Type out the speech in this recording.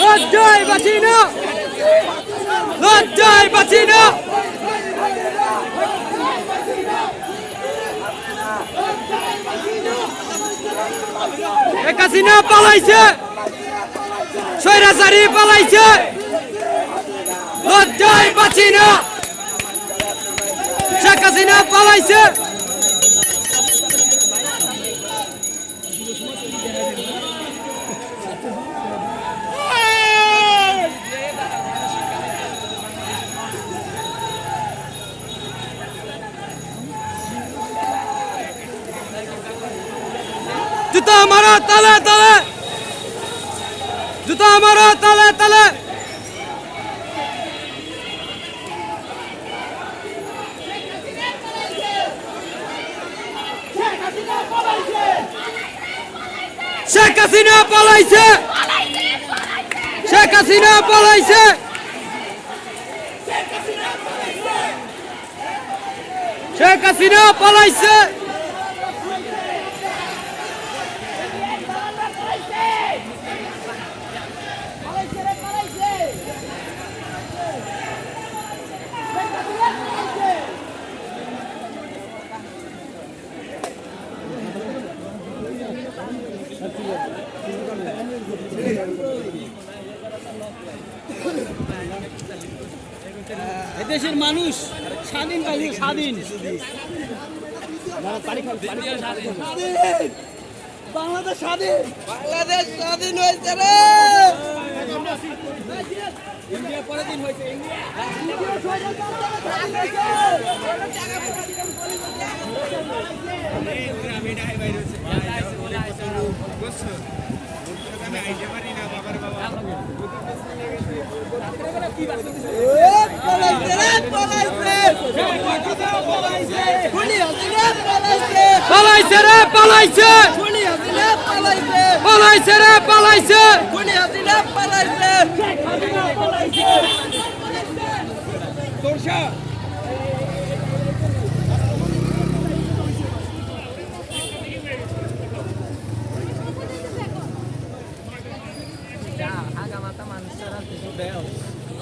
লজ্জায় বাঁচি না। লজ্জায় বাঁচি না। হাসিনা পালাইছে। স্বৈরাচারী পালাইছে। লজ্জায় বাঁচি না। শেখ হাসিনা জুতা মারো, তালে তালে। জুতা মারো, তালে তালে। শেখ হাসিনা পালাইছে। শেখ হাসিনা পালাইছে। শেখ হাসিনা পালাইছে। দেশের মানুষ স্বাধীন পাইছে স্বাধীন। বাংলাদেশ স্বাধীন। বাংলাদেশ স্বাধীন হয়েছে রে। ইন্ডিয়া পরের দিন হয়েছে রে পলাইছে রে পালাইছে। পলাইছে রে পালাইছে। পালাইছে। bells.